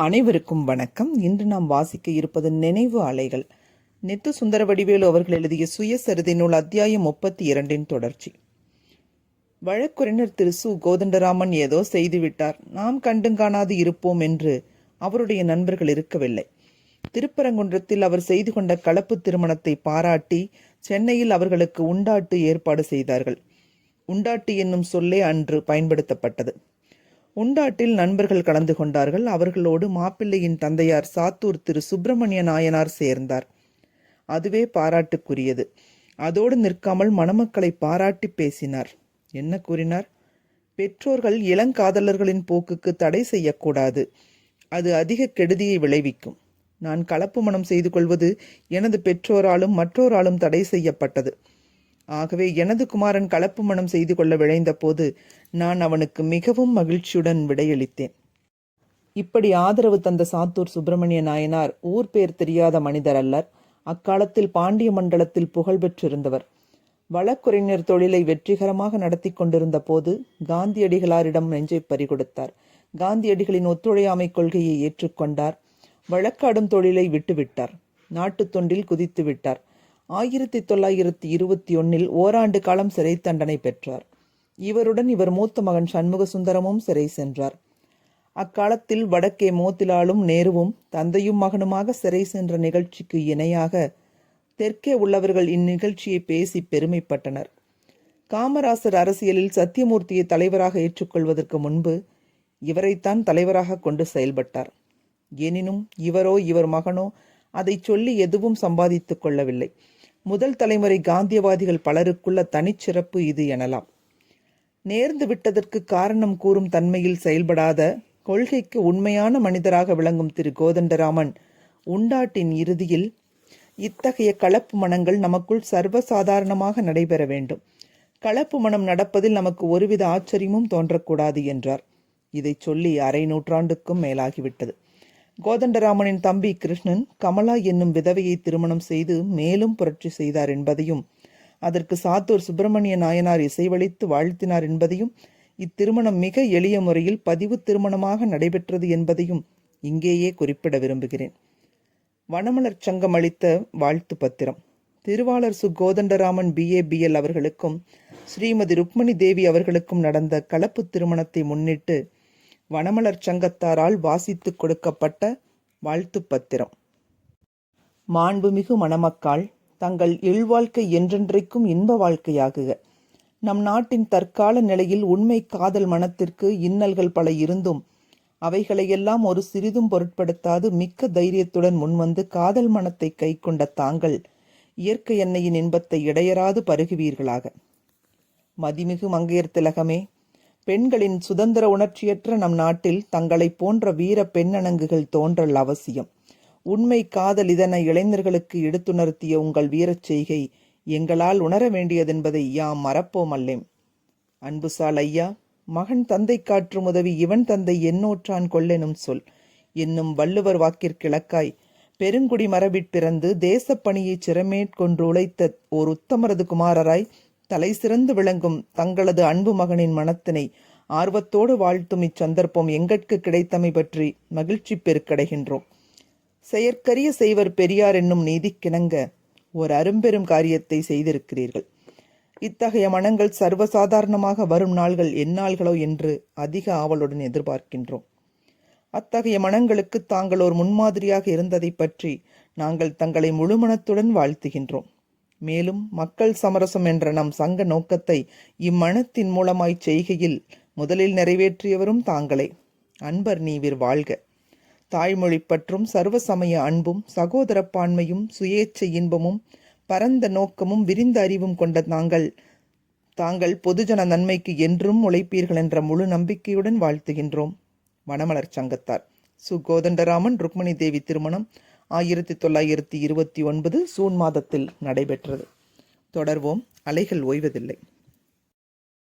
அனைவருக்கும் வணக்கம். இன்று நாம் வாசிக்க இருப்பது நினைவு அலைகள். நித்து சுந்தர வடிவேலு அவர்கள் எழுதிய சுயசரிதை நூல் அத்தியாயம் முப்பத்தி இரண்டின் தொடர்ச்சி. வழக்குரைஞர் திரு சு. கோதண்டராமன் ஏதோ செய்துவிட்டார். நாம் கண்டுங்காணாது இருப்போம் என்று அவருடைய நண்பர்கள் இருக்கவில்லை. திருப்பரங்குன்றத்தில் அவர் செய்து கொண்ட கலப்பு திருமணத்தை பாராட்டி சென்னையில் அவர்களுக்கு உண்டாட்டு ஏற்பாடு செய்தார்கள். உண்டாட்டு என்னும் சொல்லே அன்று பயன்படுத்தப்பட்டது. உண்டாட்டில் நண்பர்கள் கலந்து கொண்டார்கள். அவர்களோடு மாப்பிள்ளையின் தந்தையார் சாத்தூர் திரு சுப்பிரமணிய நாயனார் சேர்ந்தார். அதுவே பாராட்டுக்குரியது. அதோடு நிற்காமல் மணமக்களை பாராட்டி பேசினார். என்ன கூறினார்? பெற்றோர்கள் இளங்காதலர்களின் போக்குக்கு தடை செய்யக்கூடாது. அது அதிக கெடுதியை விளைவிக்கும். நான் கலப்பு மனம் செய்து கொள்வது எனது பெற்றோராலும் மற்றோராலும் தடை செய்யப்பட்டது. ஆகவே எனது குமாரன் கலப்பு மனம் செய்து கொள்ள விழைந்த போது நான் அவனுக்கு மிகவும் மகிழ்ச்சியுடன் விடையளித்தேன். இப்படி ஆதரவு தந்த சாத்தூர் சுப்பிரமணிய நாயனார் ஊர் பேர் தெரியாத மனிதர் அல்லர். அக்காலத்தில் பாண்டிய மண்டலத்தில் புகழ் பெற்றிருந்தவர். வழக்குரைஞர் தொழிலை வெற்றிகரமாக நடத்தி கொண்டிருந்த போது காந்தியடிகளாரிடம் நெஞ்சை பறிகொடுத்தார். காந்தியடிகளின் ஒத்துழையாமை கொள்கையை ஏற்றுக்கொண்டார். வழக்காடும் தொழிலை விட்டுவிட்டார். நாட்டுத் தொண்டில் குதித்து விட்டார் ஆயிரத்தி தொள்ளாயிரத்தி இருபத்தி ஒன்னில் ஓராண்டு காலம் சிறை தண்டனை பெற்றார். இவருடன் இவர் மூத்த மகன் சண்முக சுந்தரமும் சிறை சென்றார். அக்காலத்தில் வடக்கே மோத்திலாலும் நேருவும் தந்தையும் மகனுமாக சிறை சென்ற நிகழ்ச்சிக்கு இணையாக தெற்கே உள்ளவர்கள் இந்நிகழ்ச்சியை பேசி பெருமைப்பட்டனர். காமராசர் அரசியலில் சத்தியமூர்த்தியை தலைவராக ஏற்றுக்கொள்வதற்கு முன்பு இவரைத்தான் தலைவராக கொண்டு செயல்பட்டார். எனினும் இவரோ இவர் மகனோ அதை சொல்லி எதுவும் சம்பாதித்துக் கொள்ளவில்லை. முதல் தலைமுறை காந்தியவாதிகள் பலருக்குள்ள தனிச்சிறப்பு இது எனலாம். நேர்ந்து விட்டதற்கு காரணம் கூறும் தன்மையில் செயல்படாத கொள்கைக்கு உண்மையான மனிதராக விளங்கும் திரு கோதண்டராமன் உண்டாட்டின் இறுதியில் இத்தகைய கலப்பு மனங்கள் நமக்குள் சர்வசாதாரணமாக நடைபெற வேண்டும். கலப்பு மனம் நடப்பதில் நமக்கு ஒருவித ஆச்சரியமும் தோன்றக்கூடாது என்றார். இதை சொல்லி அரை நூற்றாண்டுக்கும் மேலாகிவிட்டது. கோதண்டராமனின் தம்பி கிருஷ்ணன் கமலா என்னும் விதவையை திருமணம் செய்து மேலும் புரட்சி செய்தார் என்பதையும் அதற்கு சாத்தூர் சுப்பிரமணிய நாயனார் இசைவளித்து வாழ்த்தினார் என்பதையும் இத்திருமணம் மிக எளிய முறையில் பதிவு திருமணமாக நடைபெற்றது என்பதையும் இங்கேயே குறிப்பிட விரும்புகிறேன். வனமலர் சங்கம் அளித்த வாழ்த்து பத்திரம். திருவாளர் சு. கோதண்டராமன் பிஏ பிஎல் அவர்களுக்கும் ஸ்ரீமதி ருக்மணி தேவி அவர்களுக்கும் நடந்த கலப்பு திருமணத்தை முன்னிட்டு வனமலர் சங்கத்தாரால் வாசித்துக் கொடுக்கப்பட்ட வாழ்த்து பத்திரம். மாண்புமிகு மணமக்காள் தங்கள் இல்வாழ்க்கை என்றென்றைக்கும் இன்ப வாழ்க்கையாகுக. நம் நாட்டின் தற்கால நிலையில் உண்மை காதல் மனத்திற்கு இன்னல்கள் பல இருந்தும் அவைகளையெல்லாம் ஒரு சிறிதும் பொருட்படுத்தாது மிக்க தைரியத்துடன் முன்வந்து காதல் மனத்தை கை கொண்ட தாங்கள் இயற்கை எண்ணெயின் இன்பத்தை இடையராது பருகுவீர்களாக. மதிமிகு மங்கையர் திலகமே பெண்களின் சுதந்திர உணர்ச்சியற்ற நம் நாட்டில் தங்களைப் போன்ற வீர பெண்ணணங்குகள் தோன்றல் அவசியம். உண்மை காதல் இதனை இளைஞர்களுக்கு எடுத்துணர்த்திய உங்கள் வீரச் செய்கை எங்களால் உணர வேண்டியதென்பதை யாம் மறப்போம் அல்லேம் அன்புசால் ஐயா மகன் தந்தை காற்றும் உதவி இவன் தந்தை என்னோற்றான் கொள்ளெனும் சொல். என்னும் வள்ளுவர் வாக்கிற்கிழக்காய் பெருங்குடி மரபிற் பிறந்து தேசப்பணியைச் சிறமேற்கொண்டு உழைத்த ஓர் உத்தமரது குமாரராய் தலை சிறந்து விளங்கும் தங்களது அன்பு மகனின் மனத்தினை ஆர்வத்தோடு வாழ்த்தும் இச்சந்தர்ப்பம் எங்கட்கு கிடைத்தமை பற்றி மகிழ்ச்சி பெருக்கடைகின்றோம். செயற்கரிய செய்வர் பெரியார் என்னும் நீதிக்கிணங்க ஒரு அரும்பெரும் காரியத்தை செய்திருக்கிறீர்கள். இத்தகைய மனங்கள் சர்வசாதாரணமாக வரும் நாள்கள் எந்நாள்களோ என்று அதிக ஆவலுடன் எதிர்பார்க்கின்றோம். அத்தகைய மனங்களுக்கு தாங்கள் ஒரு முன்மாதிரியாக இருந்ததை பற்றி நாங்கள் தங்களை முழுமனத்துடன் வாழ்த்துகின்றோம். மேலும் மக்கள் சமரசம் என்ற நம் சங்க நோக்கத்தை இம்மனத்தின் மூலமாய் செய்கையில் முதலில் நிறைவேற்றியவரும் தாங்களே. அன்பர் நீவிர் வாழ்க. தாய்மொழி பற்றும் சர்வசமய அன்பும் சகோதரப்பான்மையும் சுயேச்சை இன்பமும் பரந்த நோக்கமும் விரிந்த அறிவும் கொண்ட தாங்கள் தாங்கள் பொதுஜன நன்மைக்கு என்றும் உழைப்பீர்கள் என்ற முழு நம்பிக்கையுடன் வாழ்த்துகின்றோம். வனமலர் சங்கத்தார். சு. கோதண்டராமன் ருக்மணி தேவி திருமணம் ஆயிரத்தி தொள்ளாயிரத்தி இருபத்தி ஒன்பது சூன் மாதத்தில் நடைபெற்றது. தொடர்வோம். அலைகள் ஓய்வதில்லை.